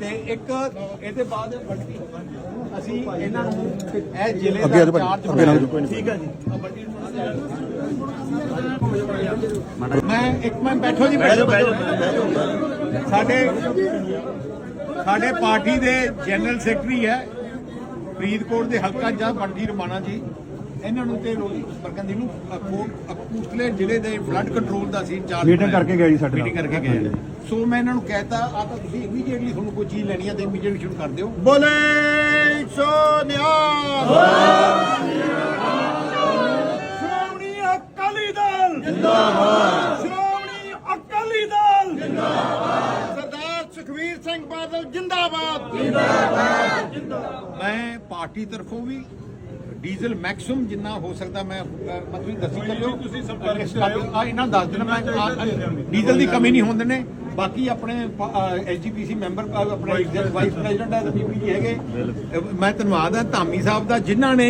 ਤੇ ਇੱਕ ਇਹਦੇ ਬਾਅਦ ਅਸੀਂ ਇਹਨਾਂ ਨੂੰ ਇਹ ਜ਼ਿਲ੍ਹੇ ਅੱਗੇ ਆ ਦਾ ਜਾਓ ਭਾਈ, ਚਾਰਜ ਅੱਗੇ ਲੰਘ ਜਾਓ, ਠੀਕ ਹੈ ਜੀ। ਮੈਂ ਇੱਕ ਮਿੰਟ ਬੈਠੋ ਜੀ ਬੈਠੋ। ਸਾਡੇ ਸਾਡੇ ਪਾਰਟੀ ਦੇ ਜਨਰਲ ਸੈਕਟਰੀ ਹੈ ਫਰੀਦਕੋਟ ਦੇ ਹਲਕਾ ਜਾਂ ਬੰਟੀ ਰਮਾਣਾ ਜੀ। ਇਹਨਾਂ ਨੂੰ ਤੇ ਰੋਜੀ ਬਰਕੰਦੀ ਨੂੰ ਕੋਟ ਕਪੂਰਥਲੇ ਜ਼ਿਲ੍ਹੇ ਦੇ ਫਲੱਡ ਕੰਟਰੋਲ ਦਾ ਸੀ ਚਾਰਜ Meeting ਕਰਕੇ ਗਏ ਜੀ ਸਾਡੇ ਨਾਲ। ਮੀਟਿੰਗ ਕਰਕੇ ਗਏ ਸੋ ਮੈਂ ਇਹਨਾਂ ਨੂੰ ਕਹਿਤਾ ਆ ਤਾਂ ਤੁਸੀਂ ਇਮੀਡੀਏਟਲੀ ਤੁਹਾਨੂੰ ਕੋਈ ਚੀਜ਼ ਲੈਣੀ ਹੈ ਤੇ ਇਮੀਡੀਏਟਲੀ ਸ਼ੁਰੂ ਕਰ ਦਿਓ। ਬੋਲੇ ਸੋਨਿਆ ਸ਼੍ਰੋਮਣੀ ਅਕਾਲੀ ਦਲ। ਜਿੰਦਾਬਾਦ। ਸ਼੍ਰੋਮਣੀ ਅਕਾਲੀ ਦਲ। ਸਰਦਾਰ ਸੁਖਵੀਰ ਸਿੰਘ ਬਾਦਲ ਜਿੰਦਾਬਾਦ। ਮੈਂ ਪਾਰਟੀ ਤਰਫੋਂ ਵੀ ਡੀਜ਼ਲ ਮੈਕਸਿਮਮ ਜਿੰਨਾ ਹੋ ਸਕਦਾ ਮੈਂ ਮਤਲਬ ਦੱਸੀ ਚੱਲਿਓ ਤੁਸੀਂ ਸੰਪਰਕ ਆ ਇਹਨਾਂ ਦੱਸ ਦੇਣਾ ਮੈਂ ਆ- ਡੀਜ਼ਲ ਦੀ ਕਮੀ ਨਹੀਂ ਹੋਣ ਦਿੰਦੇ ਬਾਕੀ ਆਪਣੇ ਐਸਜੀਪੀਸੀ ਮੈਂਬਰ ਆਪਣੇ ਐਗਜ਼ੈਕਟ ਵਾਈਸ ਪ੍ਰੈਜ਼ੀਡੈਂਟ ਹੈ ਬੀਬੀ ਜੀ ਹੈਗੇ। ਮੈਂ ਧੰਨਵਾਦ ਹਾਂ ਧਾਮੀ ਸਾਹਿਬ ਦਾ ਜਿਨ੍ਹਾਂ ਨੇ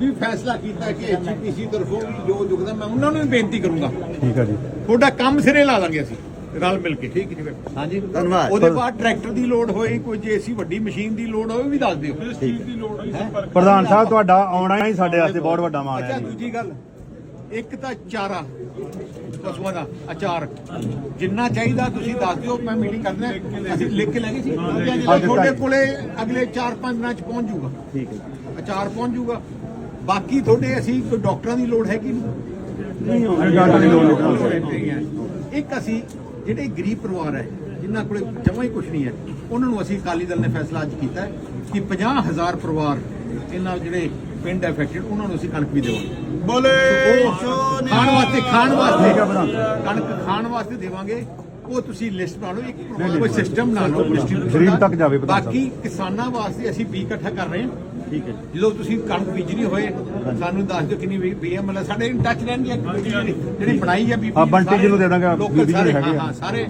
ਵੀ ਫੈਸਲਾ ਕੀਤਾ ਕਿ ਐਸਜੀਪੀਸੀ ਤਰਫੋਂ ਵੀ ਜੋ ਯੋਗਦਾਨ ਮੈਂ ਉਹਨਾਂ ਨੂੰ ਵੀ ਬੇਨਤੀ ਕਰੂੰਗਾ। ਠੀਕ ਹੈ ਜੀ। ਤੁਹਾਡਾ ਕੰਮ ਸਿਰੇ ਲਾ ਦਾਂਗੇ ਅਸੀਂ। ਰਲ ਮਿਲ ਕੇ ਠੀਕ ਜੀ ਹਾਂਜੀ। ਧੰਨਵਾਦ। ਉਹਦੇ ਬਾਅਦ ਟਰੈਕਟਰ ਦੀ ਲੋਡ ਹੋਈ ਕੋਈ ਜੇ ਅਸੀਂ ਵੱਡੀ ਮਸ਼ੀਨ ਦੀ ਲੋਡ ਹੋਵੇ ਵੀ ਦੱਸ ਦਿਓ। ਪ੍ਰਧਾਨ ਸਾਹਿਬ ਤੁਹਾਡਾ ਆਉਣਾ ਹੀ ਸਾਡੇ ਵਾਸਤੇ ਬਹੁਤ ਵੱਡਾ ਮਾਣ ਅੱਛਾ ਹੈ ਜੀ। ਦੂਜੀ ਗੱਲ ਇੱਕ ਤਾਂ ਚਾਰਾ ਪਸ਼ੂਆਂ ਦਾ ਅਚਾਰ ਜਿੰਨਾ ਚਾਹੀਦਾ ਤੁਸੀਂ ਦੱਸ ਦਿਓ ਮੈਂ ਮੀਟਿੰਗ ਕਰਦਾ ਅਸੀਂ ਲਿਖ ਕੇ ਲੈ ਗਏ ਸੀ। ਤੁਹਾਡੇ ਕੋਲੇ ਅਗਲੇ 4-5 ਦਿਨਾਂ ਚ ਪਹੁੰਚ ਜਾਊਗਾ। ਠੀਕ ਹੈ। ਅਚਾਰ ਪਹੁੰਚ ਜਾਊਗਾ। ਬਾਕੀ ਤੁਹਾਡੇ ਅਸੀਂ ਕੋਈ ਡਾਕਟਰਾਂ ਦੀ ਲੋੜ ਹੈਗੀ ਨਹੀਂ। ਨਹੀਂ ਡਾਕਟਰ ਦੀ ਲੋੜ ਨਹੀਂ ਇੱਕ ਅਸੀਂ ਜਿਹੜੇ ਗਰੀਬ ਪਰਿਵਾਰ ਹੈ ਜਿਨ੍ਹਾਂ ਕੋਲੇ ਜਮਾ ਹੀ ਕੁਝ ਨਹੀਂ ਹੈ ਉਹਨਾਂ ਨੂੰ ਅਸੀਂ ਅਕਾਲੀ ਦਲ ਨੇ ਫੈਸਲਾ ਅੱਜ ਕੀਤਾ ਹੈ ਕਿ 50000 ਪਰਿਵਾਰ ਇਹਨਾਂ ਜਿਹੜੇ ਪਿੰਡ ਐਫੈਕਟਡ ਉਹਨਾਂ ਨੂੰ ਅਸੀਂ ਕਣਕ ਵੀ ਦੇਵਾਂਗੇ ਬੋਲੇ ਖਾਣ ਵਾਸਤੇ ਖਾਣ ਵਾਸਤੇ। ਕਣਕ ਖਾਣ ਵਾਸਤੇ ਦੇਵਾਂਗੇ ਉਹ ਤੁਸੀਂ ਲਿਸਟ ਬਣਾ ਲਓ ਇੱਕ ਕੋਈ ਸਿਸਟਮ ਬਣਾ ਲਓ ਦਾ। ਤੱਕ ਜਾਵੇ। ਬਾਕੀ ਕਿਸਾਨਾਂ ਵਾਸਤੇ ਅਸੀਂ ਬੀਜ ਇਕੱਠਾ ਕਰ ਰਹੇ ਹਾਂ ਠੀਕ ਹੈ ਜਦੋਂ ਤੁਸੀਂ ਕਣਕ ਬੀਜਣੀ ਹੋਏ ਸਾਨੂੰ ਦੱਸ ਦਿਓ ਕਿੰਨੀ ਬੀਐਮ ਹੈ ਸਾਡੇ ਇਨ ਟੱਚ ਰਹਿਣਗੇ ਜਿਹੜੀ ਜਿਹੜੀ ਬਣਾਈ ਹੈ ਬੀਬੀ। ਹਾਂ, ਬੰਟੀ ਜੀ ਨੂੰ ਦੇ ਦਾਂਗੇ, ਲੋਕਲ ਬੀਬੀ ਜੀ ਸਾਰੇ, ਹੈਗੇ ਹਾਂ ਆ। ਹਾਂ ਸਾਰੇ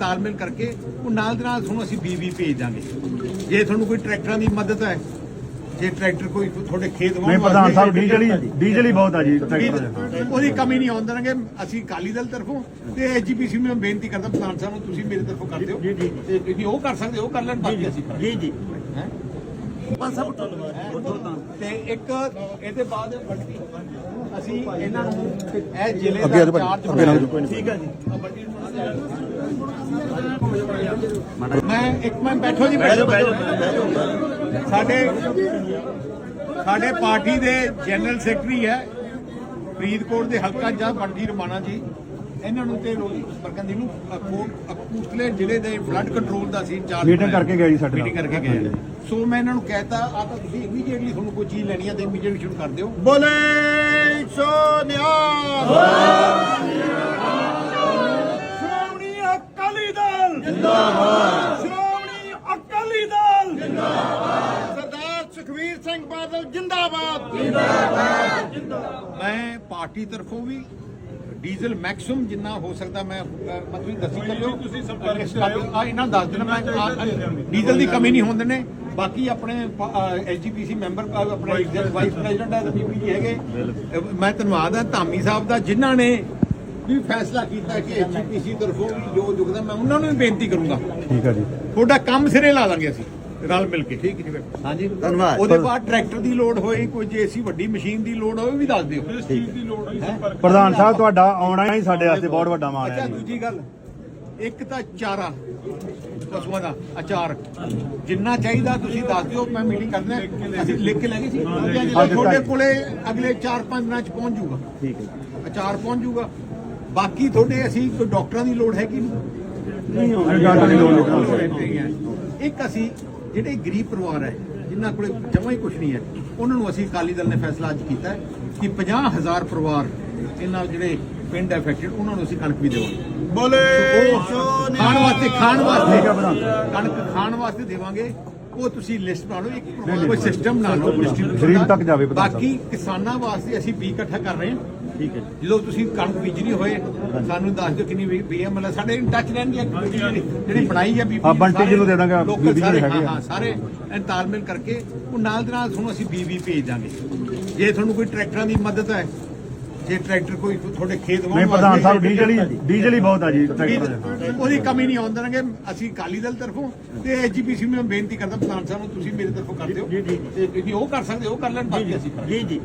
ਤਾਲਮੇਲ ਕਰਕੇ ਉਹ ਨਾਲ ਦੇ ਨਾਲ ਤੁਹਾਨੂੰ ਅਸੀਂ ਬੀਬੀ ਭੇਜ ਦਾਂਗੇ। ਜੇ ਤੁਹਾਨੂੰ ਕੋਈ ਟਰੈਕਟਰਾਂ ਦੀ ਮਦਦ ਹੈ ਜੇ ਟਰੈਕਟਰ ਕੋਈ ਤੁਹਾਡੇ ਖੇਤ ਵਾਹੁਣ ਨਹੀਂ ਪ੍ਰਧਾਨ ਸਾਹਿਬ ਡੀਜ਼ਲ ਹੀ ਡੀਜ਼ਲ ਹੀ ਬਹੁਤ ਆ ਜੀ ਟਰੈਕਟਰ ਉਹਦੀ ਕਮੀ ਨਹੀਂ ਆਉਣ ਦੇਣਗੇ ਅਸੀਂ ਅਕਾਲੀ ਦਲ ਤਰਫੋਂ ਤੇ ਐਜੀਪੀਸੀ ਨੂੰ ਮੈਂ ਬੇਨਤੀ ਕਰਦਾ ਪ੍ਰਧਾਨ ਸਾਹਿਬ ਨੂੰ ਤੁਸੀਂ ਮੇਰੇ ਤਰਫੋਂ ਕਰ ਦਿਓ। ਤੇ ਜੇ ਉਹ ਕਰ ਸਕਦੇ ਉਹ ਕਰ ਲੈਣ ਬਾਕੀ ਅਸੀਂ ਜੀ ਜੀ। ਹੈ? ਤੇ। ਇੱਕ ਇਹਦੇ ਬਾਅਦ ਵੱਡੀ ਅਸੀਂ ਇਹਨਾਂ ਨੂੰ ਇਹ ਜ਼ਿਲ੍ਹੇ ਅੱਗੇ ਆ ਦਾ ਜਾਓ ਭਾਈ, ਚਾਰਜ ਅੱਗੇ ਲੰਘ ਜਾਓ। ਠੀਕ ਹੈ ਜੀ। ਮੈਂ ਇੱਕ ਮਿੰਟ ਬੈਠੋ ਜੀ ਬੈਠੋ। ਸਾਡੇ ਸਾਡੇ ਪਾਰਟੀ ਦੇ ਜਨਰਲ ਸੈਕਟਰੀ ਹੈ। ਫਰੀਦਕੋਟ ਦੇ ਹਲਕਾ ਜਾਂ ਬੰਟੀ ਰਮਾਣਾ ਜੀ। ਇਹਨਾਂ ਨੂੰ ਤੇ ਰੋਜੀ ਬਰਕੰਦੀ ਨੂੰ ਕੋਟ ਕਪੂਰਥਲੇ ਜ਼ਿਲ੍ਹੇ ਦੇ ਫਲੱਡ ਕੰਟਰੋਲ ਦਾ ਸੀ ਚਾਰਜ Meeting ਕਰਕੇ ਗਏ ਜੀ ਸਾਡੇ ਨਾਲ। ਮੀਟਿੰਗ ਕਰਕੇ ਗਏ। ਸੋ ਮੈਂ ਇਹਨਾਂ ਨੂੰ ਕਹਿਤਾ ਆ ਤਾਂ ਤੁਸੀਂ ਇਮੀਡੀਏਟਲੀ ਤੁਹਾਨੂੰ ਕੋਈ ਚੀਜ਼ ਲੈਣੀ ਹੈ ਤੇ ਇਮੀਡੀਏਟਲੀ ਸ਼ੁਰੂ ਕਰ ਦਿਓ। ਬੋਲੇ ਸੋਨਿਆ ਸ਼੍ਰੋਮਣੀ ਅਕਾਲੀ ਦਲ! ਜਿੰਦਾਬਾਦ। ਸ਼੍ਰੋਮਣੀ ਅਕਾਲੀ ਦਲ! ਸਰਦਾਰ ਸੁਖਵੀਰ ਸਿੰਘ ਬਾਦਲ ਜਿੰਦਾਬਾਦ। ਮੈਂ ਪਾਰਟੀ ਤਰਫੋਂ ਵੀ ਡੀਜ਼ਲ ਮੈਕਸਿਮਮ ਜਿੰਨਾ ਹੋ ਸਕਦਾ ਮੈਂ ਮਤਲਬ ਦੱਸੀ ਚੱਲਿਓ ਤੁਸੀਂ ਸੰਪਰਕ ਆ ਇਹਨਾਂ ਨੂੰ ਦੱਸ ਦੇਣਾ ਮੈਂ ਆ- ਡੀਜ਼ਲ ਦੀ ਕਮੀ ਨਹੀਂ ਹੋਣ ਦਿੰਦੇ ਬਾਕੀ ਆਪਣੇ ਐਸਜੀਪੀਸੀ ਮੈਂਬਰ ਆਪਣੇ ਐਗਜ਼ੈਕਟ ਵਾਈਸ ਪ੍ਰੈਜ਼ੀਡੈਂਟ। ਹੈ ਬੀਬੀ ਜੀ ਹੈਗੇ। ਮੈਂ ਧੰਨਵਾਦ ਹਾਂ ਧਾਮੀ ਸਾਹਿਬ ਦਾ ਜਿਨ੍ਹਾਂ ਨੇ ਵੀ ਫੈਸਲਾ ਕੀਤਾ ਕਿ ਐਸਜੀਪੀਸੀ ਤਰਫੋਂ ਵੀ ਜੋ ਯੋਗਦਾਨ ਮੈਂ ਉਹਨਾਂ ਨੂੰ ਵੀ ਬੇਨਤੀ ਕਰੂੰਗਾ। ਠੀਕ ਹੈ ਜੀ। ਤੁਹਾਡਾ ਕੰਮ ਸਿਰੇ ਲਾ ਦਾਂਗੇ ਅਸੀਂ। ਰਲ ਮਿਲ ਕੇ। ਠੀਕ ਹੈ ਜੀ ਹਾਂਜੀ। ਧੰਨਵਾਦ। ਉਹਦੇ ਬਾਅਦ ਟਰੈਕਟਰ ਦੀ ਲੋਡ ਹੋਈ ਕੋਈ ਜੇ ਅਸੀਂ ਵੱਡੀ ਮਸ਼ੀਨ ਦੀ ਲੋਡ ਹੋਵੇ ਵੀ ਦੱਸ ਦਿਓ। ਪ੍ਰਧਾਨ ਸਾਹਿਬ ਤੁਹਾਡਾ ਆਉਣਾ ਹੀ ਸਾਡੇ ਵਾਸਤੇ ਬਹੁਤ ਵੱਡਾ ਮਾਣ ਅੱਛਾ ਹੈ ਜੀ। ਦੂਜੀ ਗੱਲ ਇੱਕ ਤਾਂ ਚਾਰਾ ਪਸ਼ੂਆਂ ਦਾ ਅਚਾਰ ਜਿੰਨਾ ਚਾਹੀਦਾ ਤੁਸੀਂ ਦੱਸ ਦਿਓ ਮੈਂ ਮੀਟਿੰਗ ਕਰਦਾ ਅਸੀਂ ਲਿਖ ਕੇ ਲੈ ਗਏ ਸੀ। ਤੁਹਾਡੇ ਕੋਲੇ ਅਗਲੇ 4-5 ਦਿਨਾਂ ਚ ਪਹੁੰਚ ਜਾਊਗਾ। ਠੀਕ ਹੈ। ਅਚਾਰ ਪਹੁੰਚ ਜਾਊਗਾ। ਬਾਕੀ ਤੁਹਾਡੇ ਅਸੀਂ ਕੋਈ ਡਾਕਟਰਾਂ ਦੀ ਲੋੜ ਹੈਗੀ ਨਹੀਂ ਨਹੀਂ। ਡਾਕਟਰ ਦੀ ਲੋੜ ਨਹੀਂ। ਇੱਕ ਅਸੀਂ ਜਿਹੜੇ ਗਰੀਬ ਪਰਿਵਾਰ ਹੈ ਜਿਨ੍ਹਾਂ ਕੋਲੇ ਜਮਾ ਹੀ ਕੁਝ ਨਹੀਂ ਹੈ ਉਹਨਾਂ ਨੂੰ ਅਸੀਂ ਅਕਾਲੀ ਦਲ ਨੇ ਫੈਸਲਾ ਅੱਜ ਕੀਤਾ ਹੈ ਕਿ 50000 ਪਰਿਵਾਰ ਇਹਨਾਂ ਜਿਹੜੇ ਪਿੰਡ ਐਫੈਕਟਡ ਉਹਨਾਂ ਨੂੰ ਅਸੀਂ ਕਣਕ ਵੀ ਦੇਵਾਂਗੇ ਬੋਲੇ ਖਾਣ ਵਾਸਤੇ ਖਾਣ ਵਾਸਤੇ। ਕਣਕ ਖਾਣ ਵਾਸਤੇ ਦੇਵਾਂਗੇ ਉਹ ਤੁਸੀਂ ਲਿਸਟ ਬਣਾ ਲਓ ਇੱਕ ਕੋਈ ਸਿਸਟਮ ਬਣਾ ਲਓ ਦਾ। ਤੱਕ ਜਾਵੇ। ਬਾਕੀ ਕਿਸਾਨਾਂ ਵਾਸਤੇ ਅਸੀਂ ਬੀਜ ਇਕੱਠਾ ਕਰ ਰਹੇ ਹਾਂ ਠੀਕ ਹੈ ਜਦੋਂ ਤੁਸੀਂ ਕਣਕ ਬੀਜਣੀ ਹੋਏ ਸਾਨੂੰ ਦੱਸ ਦਿਓ ਕਿੰਨੀ ਬੀਐਮ ਹੈ ਸਾਡੇ ਇਨ ਟੱਚ ਰਹਿਣਗੇ ਜਿਹੜੀ ਜਿਹੜੀ ਬਣਾਈ ਹੈ ਬੀਬੀ ਹਾਂ, ਬੰਟੀ ਜੀ ਨੂੰ ਦੇ ਦਾਂਗੇ, ਬੀਬੀ ਜੀ ਸਾਰੇ, ਹੈਗੇ ਆ। ਹਾਂ ਹਾਂ ਸਾਰੇ ਐਨ ਤਾਲਮੇਲ ਕਰਕੇ ਉਹ ਨਾਲ ਦੇ ਨਾਲ ਤੁਹਾਨੂੰ ਅਸੀਂ ਬੀਬੀ ਭੇਜ ਦਾਂਗੇ। ਜੇ ਤੁਹਾਨੂੰ ਕੋਈ ਟਰੈਕਟਰਾਂ ਦੀ ਮਦਦ ਹੈ ਜੇ ਟਰੈਕਟਰ ਕੋਈ ਤੁਹਾਡੇ ਖੇਤ ਨਹੀਂ ਪ੍ਰਧਾਨ ਸਾਹਿਬ ਡੀਜ਼ਲ ਹੀ ਡੀਜ਼ਲ ਹੀ ਬਹੁਤ ਆ ਜੀ ਟਰੈਕਟਰ ਦੇ ਡੀਜ਼ਲ- ਉਹਦੀ ਕਮੀ ਨਹੀਂ ਆਉਣ ਦੇਣਗੇ ਅਸੀਂ ਅਕਾਲੀ ਦਲ ਤਰਫੋਂ ਤੇ ਐਜੀਪੀਸੀ ਨੂੰ ਮੈਂ ਬੇਨਤੀ ਕਰਦਾ ਪ੍ਰਧਾਨ ਸਾਹਿਬ ਨੂੰ ਤੁਸੀਂ ਮੇਰੇ ਤਰਫੋਂ ਕਰ ਦਿਓ। ਜੀ ਜੀ ਜੇ। ਉਹ ਕਰ ਸਕਦੇ ਉਹ ਕਰ ਲੈਣ ਬਾਕੀ ਅਸੀਂ ਜੀ ਜੀ।